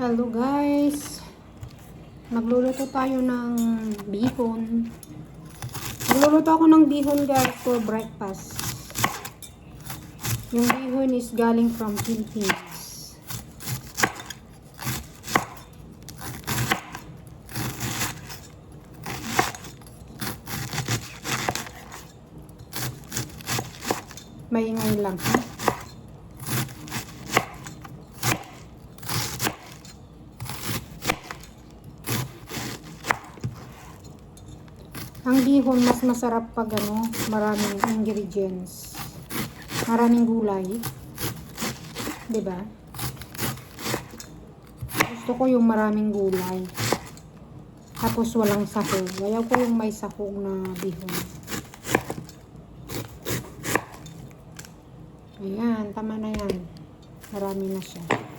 Hello guys. Magluluto tayo ng bihon. Magluluto ako ng bihon guys for breakfast. Yung bihon is galing from Philippines. Maingay lang. ha? Ang bihon mas masarap pag ano, maraming ingredients. Maraming gulay. 'Di ba? Gusto ko yung maraming gulay. Tapos walang sahog. Ayaw ko yung may sahog na bihon. Ayan, tama na yan. Marami na siya.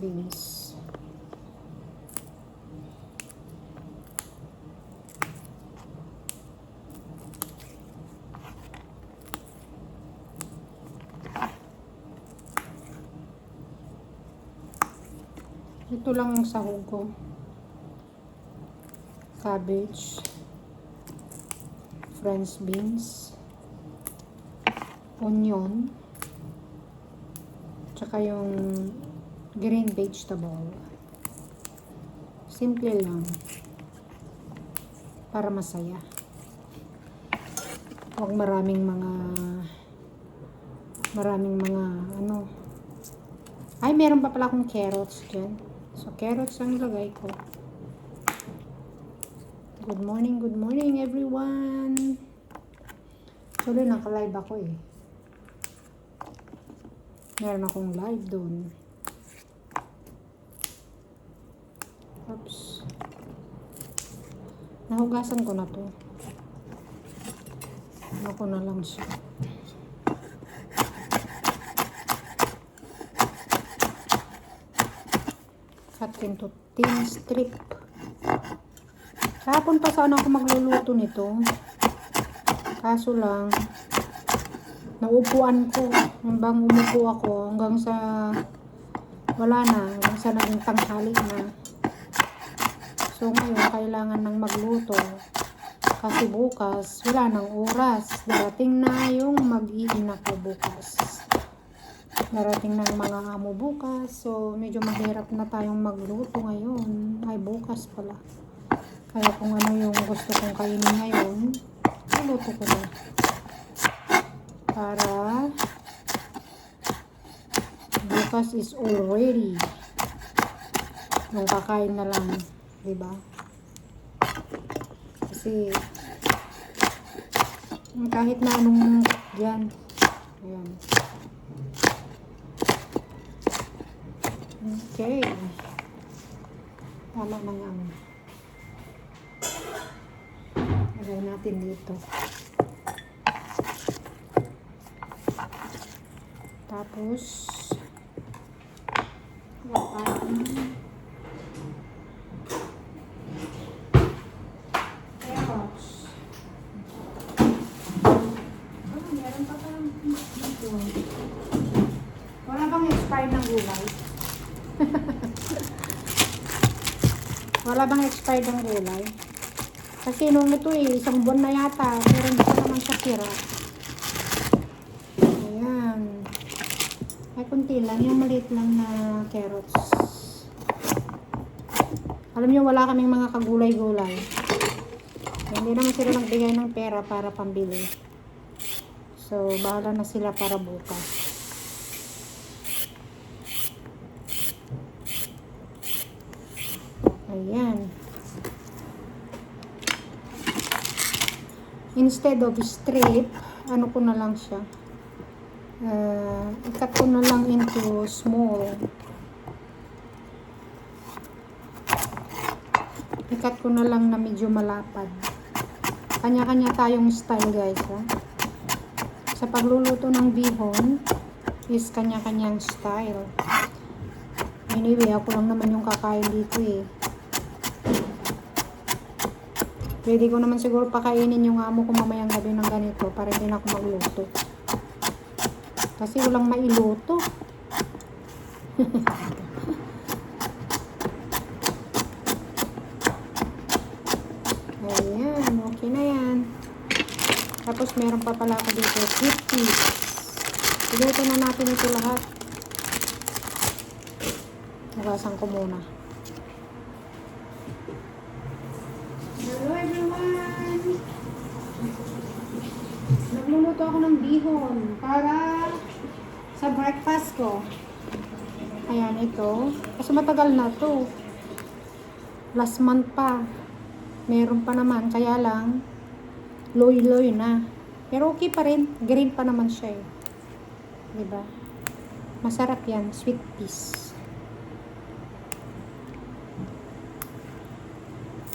Beans. Ito lang ang sahog ko. Cabbage. French beans onion, tsaka yung green vegetable. Simple lang. Para masaya. Huwag maraming mga maraming mga ano. Ay, meron pa pala akong carrots dyan. So, carrots ang ilagay ko. Good morning, good morning everyone. Actually, naka-live ako eh. Meron akong live doon. Nahugasan ko na to. Ano ko na lang siya. Cut into thin strip. Kahapon pa sana ako magluluto nito. Kaso lang, naupuan ko. Hanggang umupo ako hanggang sa wala na. Hanggang sa naging tanghali na. So ngayon, kailangan nang magluto. Kasi bukas, wala nang oras. Darating na yung mag-iina ko bukas. Darating ng mga amo bukas. So, medyo mahirap na tayong magluto ngayon. Ay, bukas pala. Kaya kung ano yung gusto kong kainin ngayon, luto ko na. Para bukas is already nung kakain na lang, 'di ba? Kasi kahit na anong diyan. Ayan. Okay. Tama na nga. Lagay natin dito. Tapos, lapan. Carrots. Ah, meron pa parang dito. Wala bang expired ng gulay? Wala bang expired ng gulay? Kasi nung ito eh, isang buwan na yata, pero hindi naman siya sira. Ayan. Ay, kunti lang. Yung maliit lang na carrots. Alam niyo, wala kaming mga kagulay-gulay. Hindi naman sila nagbigay ng pera para pambili. So, bahala na sila para bukas. Ayan. Instead of strip, ano ko na lang siya. Uh, ikat ko na lang into small. Ikat ko na lang na medyo malapad. Kanya-kanya tayong style guys ha. Sa pagluluto ng bihon is kanya-kanyang style. Anyway, ako lang naman yung kakain dito eh. Pwede ko naman siguro pakainin yung amo ko mamayang gabi ng ganito para hindi na ako magluto. Kasi walang mailuto. Ayan, okay na yan. Tapos meron pa pala ako dito, 50. Ilito na natin ito lahat. Hugasan ko muna. Hello everyone! Nagluluto ako ng bihon para sa breakfast ko. Ayan, ito. Kasi matagal na to. Last month pa. Meron pa naman. Kaya lang, loy-loy na. Pero okay pa rin. Green pa naman siya eh. Diba? Masarap yan. Sweet peas.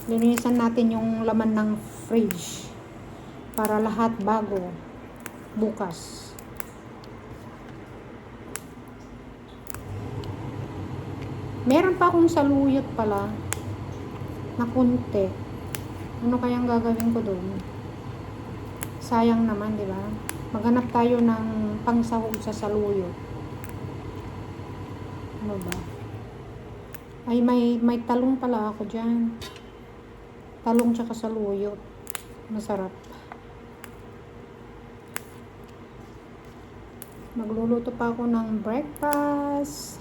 Linisan natin yung laman ng fridge. Para lahat bago. Bukas. Meron pa akong saluyot pala na kunti. Ano kayang gagawin ko doon? Sayang naman, di ba? Maghanap tayo ng pangsahog sa saluyot. Ano ba? Ay, may, may talong pala ako dyan. Talong tsaka saluyot. Masarap. Magluluto pa ako ng breakfast.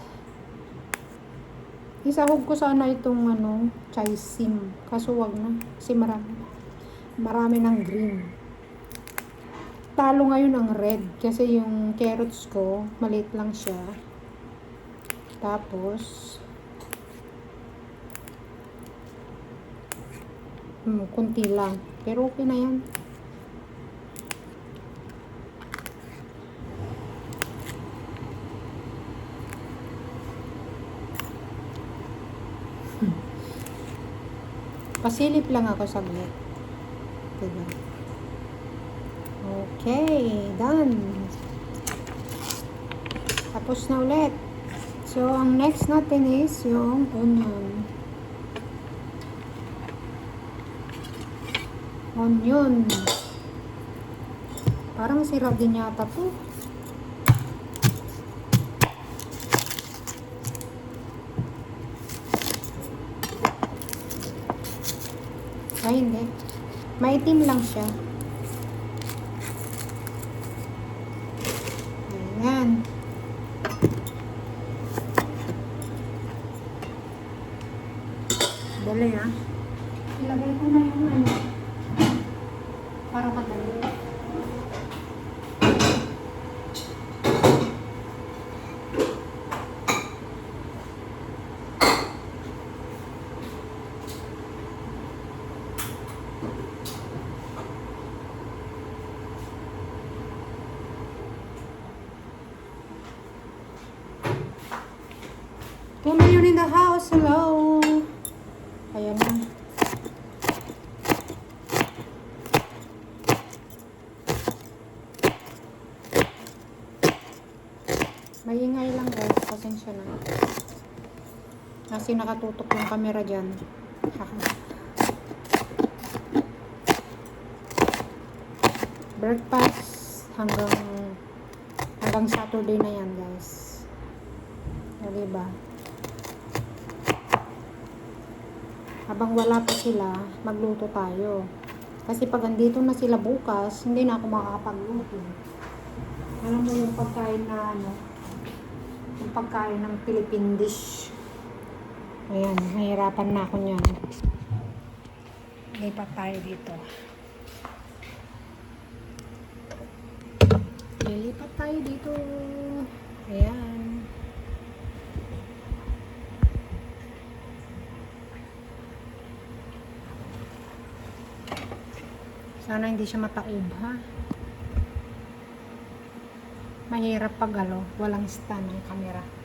Isahog ko sana itong ano, chai sim. Kaso wag na. Kasi marami. Marami ng green. Talo ngayon ang red. Kasi yung carrots ko, maliit lang siya. Tapos, hmm, kunti lang. Pero okay na yan. Pasilip lang ako saglit. Diba? Okay, done. Tapos na ulit. So, ang next natin is yung onion. Onion. Parang sira din yata to. Ay, hindi. Maitim lang siya. Ayan. Dali ah. Ilagay ko na yung ano. Para madali. Tumayon in the house. Hello. Ayan na. Maingay lang guys. Pasensya na. Kasi nakatutok yung camera dyan. Breakfast hanggang hanggang Saturday na yan guys. O diba? habang wala pa sila, magluto tayo. Kasi pag andito na sila bukas, hindi na ako makakapagluto. Alam mo yung pagkain na ano, yung pagkain ng Philippine dish. Ayan, mahirapan na ako niyan. Lipat tayo dito. Lilipat tayo dito. Ayan. Sana hindi siya mataob ha. Mahirap pag ano, walang stand ang camera.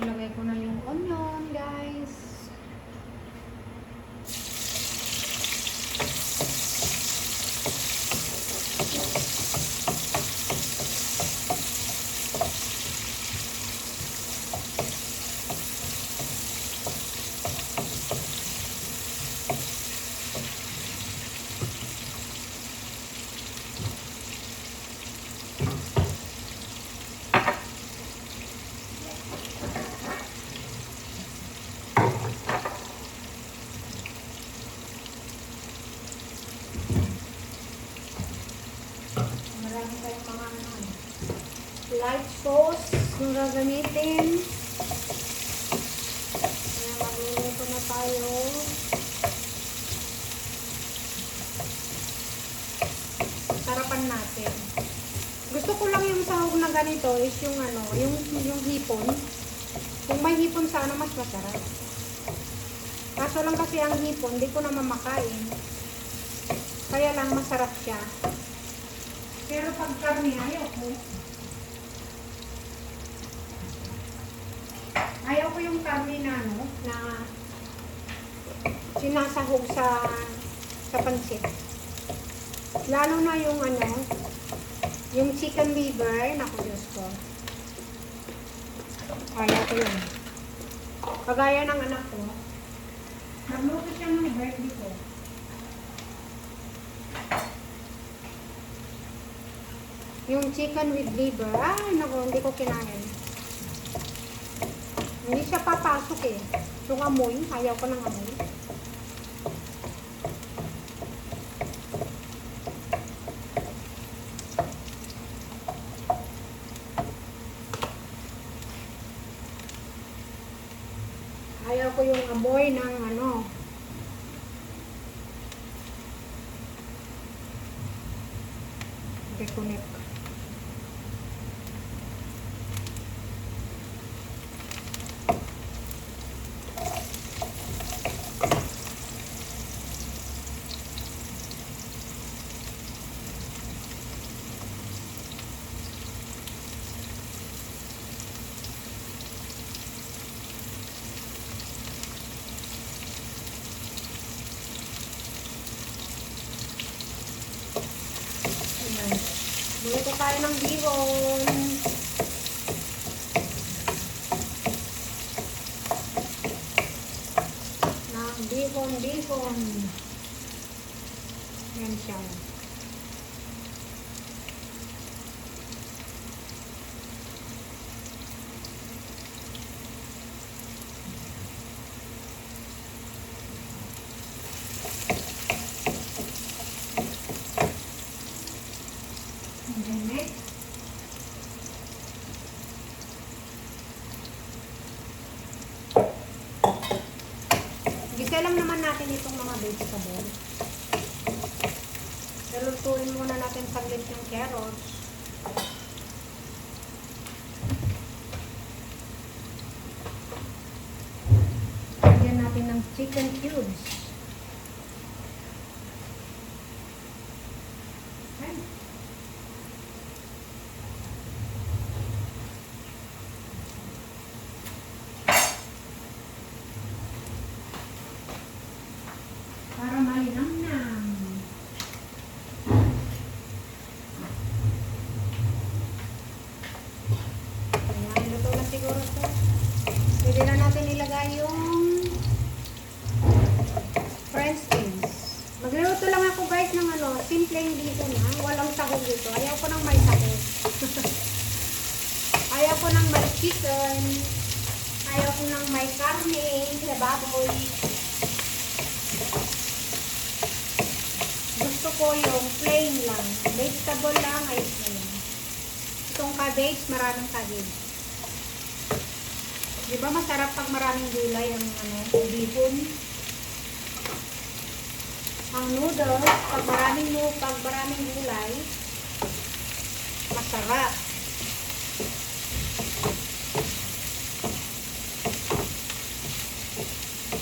Ilagay ko na yung onion, guys. Marami tayong mga ano, eh, light sauce yung gagamitin. Kaya magluluto na tayo. Sarapan natin. Gusto ko lang yung sahog na ganito is yung ano, yung, yung hipon. Kung may hipon sana mas masarap. Kaso lang kasi ang hipon, di ko na mamakain. Kaya lang masarap siya. Pero pag karne, ayaw Ayaw ko yung karne na ano, na sinasahog sa sa pansit. Lalo na yung ano, yung chicken liver, naku Diyos ko. Ayaw ko yun. Kagaya ng anak ko, nagluto siya ng birthday ko. Yung chicken with liver, ay naku, hindi ko kinain. Hindi siya papasok eh. Yung amoy, ayaw ko ng amoy. Ayaw ko yung amoy ng ano. Reconnect. Ayan. Luto tayo ng bihon. Ng bihon, bihon. Yan siya. And then next. Gisa lang naman natin itong mga vegetable. Lulutuin muna natin saglit yung carrots. Lagyan natin ng chicken cubes. Ay. Para malinamnam. Ayan, luto na siguro ito. Pwede na natin ilagay yung French beans. Magluluto guys ng ano, simpleng dito na. Walang sahog dito. Ayaw ko nang may sahog. Ayaw ko nang may chicken. Ayaw ko nang may karne sa baboy. Gusto ko yung plain lang. Vegetable lang, na yun. Itong cabbage, maraming cabbage. Di masarap pag maraming gulay ang ano, bihon? Ang noodles, pag maraming pag maraming gulay, masarap.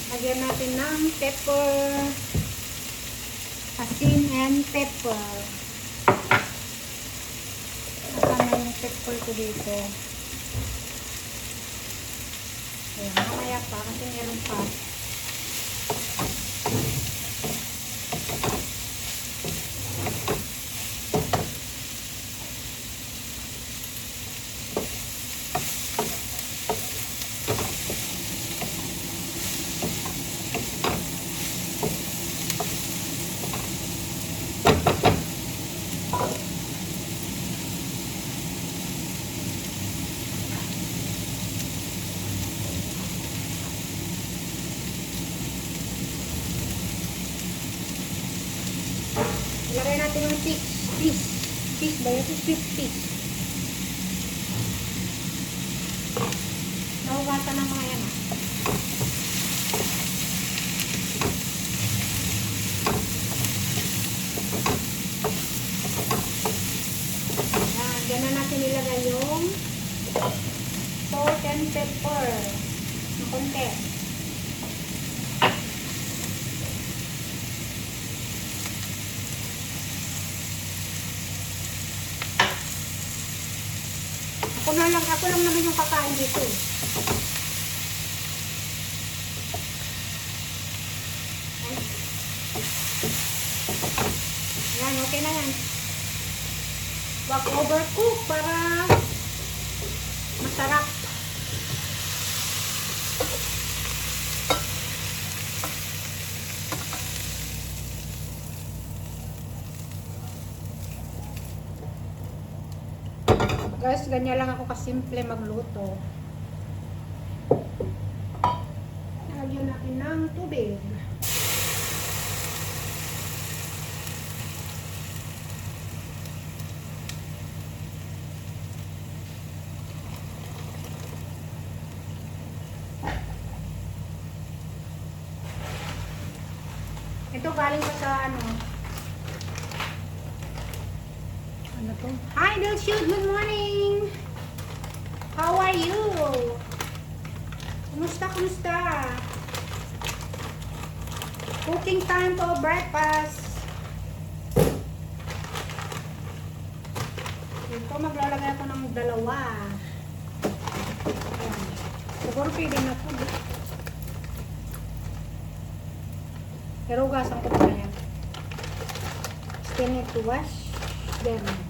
Lagyan natin ng pepper, asin and pepper. Kasama yung pepper ko dito. Ayan, mamaya pa kasi meron pa. Ilagay natin yung six piece. piece ba yun? 50. Nahugasan ng mga yan ah. Yan, dyan na natin ilagay yung salt and pepper na konti. Ako na lang, ako lang naman yung kakain dito. Yan, okay na yan. Wag overcook para masarap. Guys, ganyan lang ako kasimple magluto. Lagyan natin ng tubig. Ito galing pa sa ano. Ano to? Hi, Dulce! Good morning! How are you? Kumusta, kumusta? Cooking time for breakfast. Ito, maglalagay ako ng dalawa. Ayan. Siguro pwede na po. Pero ugasan ko pa yan. Still need to wash them.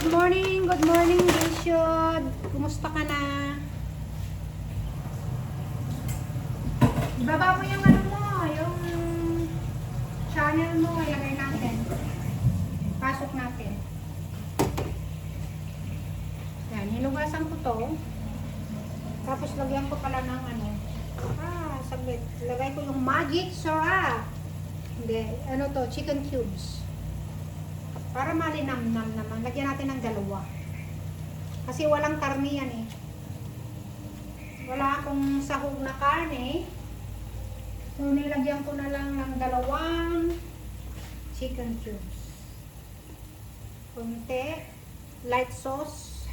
Good morning, good morning, Rishod. Kumusta ka na? Ibaba mo yung ano mo, yung channel mo, ilagay natin. Pasok natin. Yan, hinugasan ko to. Tapos lagyan ko pala ng ano. Ah, saglit. Lagay ko yung magic syrup. Hindi, ano to, chicken cubes. Para malinamnam naman. Lagyan natin ng dalawa. Kasi walang karne yan eh. Wala akong sahog na karne. So, nilagyan ko na lang ng dalawang chicken cubes. Kunti. Light sauce.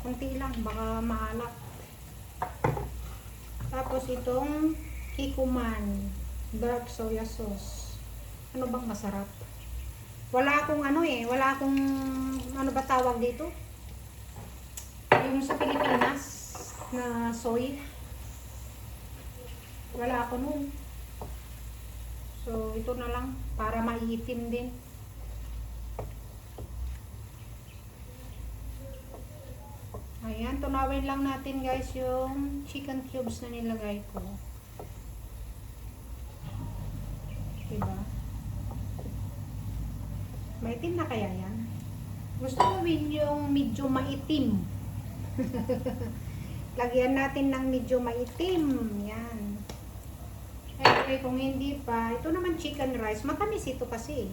Kunti lang, baka maalat. Tapos itong kikuman. Dark soya sauce. Ano bang masarap? Wala akong ano eh, wala akong ano ba tawag dito? Yung sa Pilipinas na soy. Wala ako nun. So, ito na lang para maiitim din. Ayan, tunawin lang natin guys yung chicken cubes na nilagay ko. Diba? Maitim na kaya yan? Gusto ko win yung medyo maitim. Lagyan natin ng medyo maitim. Yan. Eh, kung hindi pa, ito naman chicken rice. Matamis ito kasi.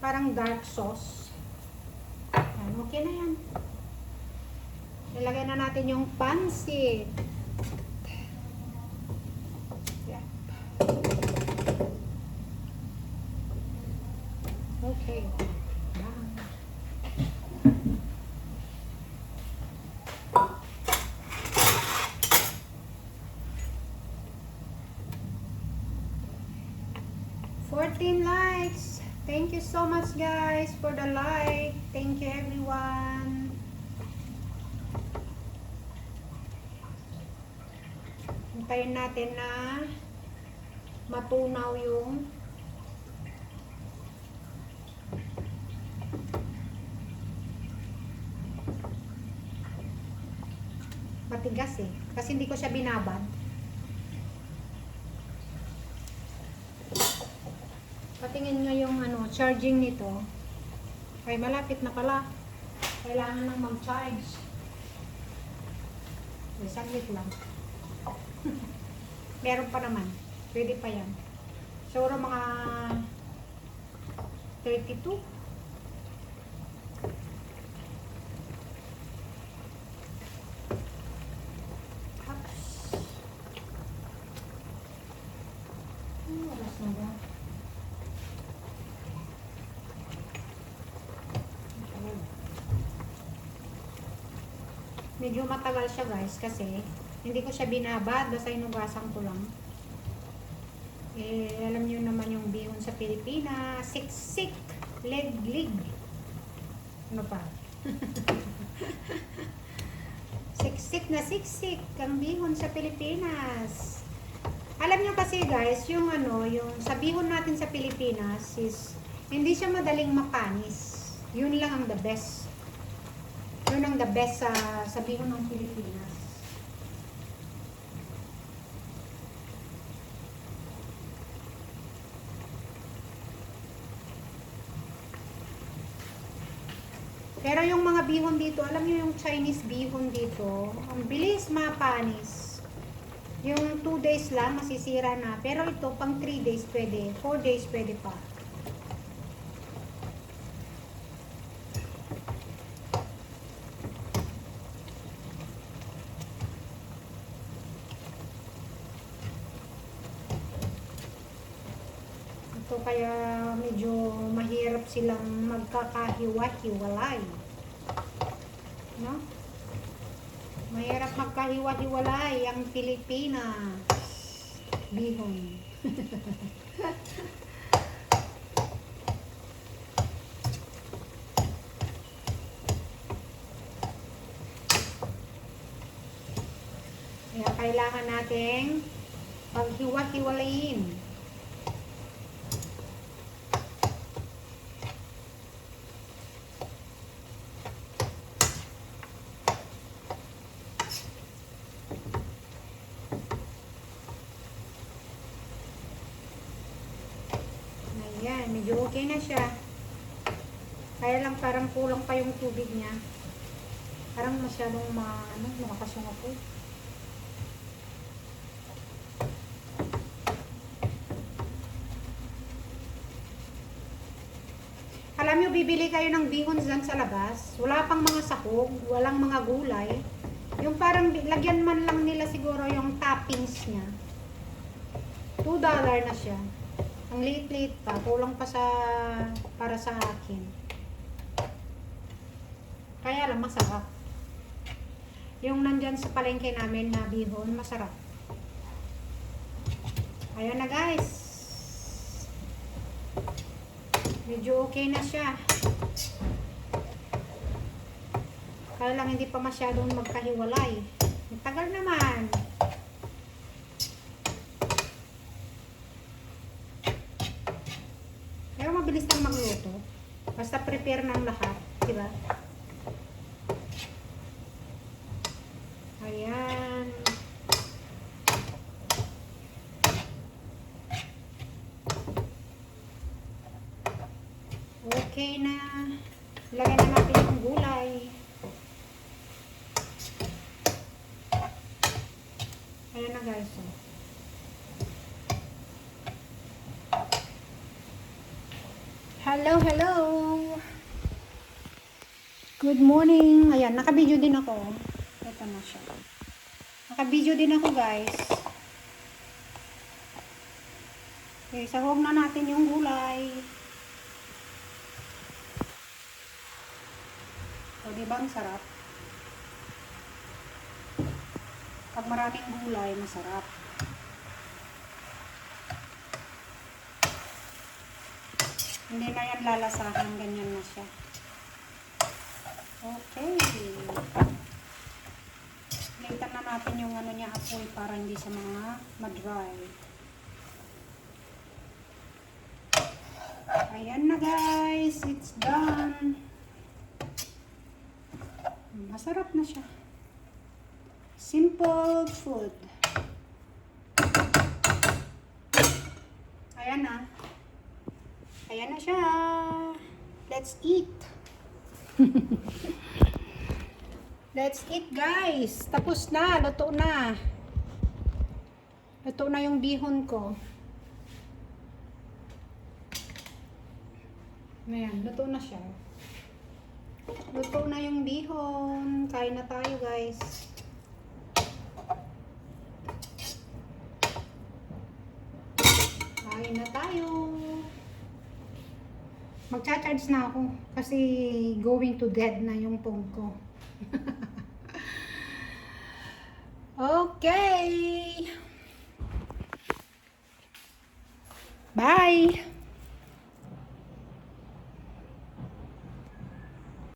Parang dark sauce. Yan, okay na yan. Ilagay na natin yung pansit. Okay. Fourteen likes. Thank you so much guys for the like. Thank you everyone. Hintayin natin na matunaw yung matigas eh. Kasi hindi ko siya binabad. Patingin nga yung ano, charging nito. Ay, malapit na pala. Kailangan nang mag-charge. Eh, saglit lang. Meron pa naman. Pwede pa yan. Siguro mga 32. Ups. Ano oras na ba? Medyo matagal siya guys kasi hindi ko siya binabad basta inugasan ko lang. Eh, alam niyo naman yung bihon sa Pilipinas, siksik, leg-lig. Ano pa? siksik na siksik ang bihon sa Pilipinas. Alam niyo kasi guys, yung ano, yung sa bihon natin sa Pilipinas is hindi siya madaling mapanis. Yun lang ang the best. Yun ang the best sa, sa bihon ng Pilipinas. Pero yung mga bihon dito, alam niyo yung Chinese bihon dito, ang bilis mapanis. Yung 2 days lang, masisira na. Pero ito, pang 3 days pwede. 4 days pwede pa. Ito kaya medyo mahirap silang magkakahiwa-hiwalay. No? Mahirap magkahiwa-hiwalay ang Pilipinas. Bihon. Kaya kailangan nating paghiwa-hiwalayin. Ayan, medyo okay na siya. Kaya lang parang kulang pa yung tubig niya. Parang masyadong ma, ano, malakas yung apoy. Alam nyo, bibili kayo ng bihon dyan sa labas. Wala pang mga sahog, walang mga gulay. Yung parang lagyan man lang nila siguro yung toppings niya. $2 na siya. Ang liit-liit pa. Kulang pa sa para sa akin. Kaya lang masarap. Yung nandyan sa palengke namin na bihon, masarap. Ayan na guys. Medyo okay na siya. Kaya lang hindi pa masyadong magkahiwalay. Ang tagal naman. Pero mabilis lang magluto. Basta prepare ng lahat. Diba? Ayan. Okay na. Lagyan na natin yung gulay. Ayan na guys. Hello, hello. Good morning. Ayan, naka-video din ako. Ito na siya. Naka-video din ako, guys. Okay, sahog na natin yung gulay. O, di ba ang sarap? Pag maraming gulay, masarap. Hindi na yan lalasahan, ganyan na siya. Okay. Litan na natin yung ano niya apoy para hindi sa mga ma-dry. Ayan na guys, it's done. Masarap na siya. Simple food. Ayan na. Ayan na siya. Let's eat. Let's eat guys. Tapos na. Luto na. Luto na yung bihon ko. Ayan, luto na siya. Luto na yung bihon. Kain na tayo guys. Kain na tayo. Magcha-charge na ako kasi going to dead na yung phone ko. okay. Bye.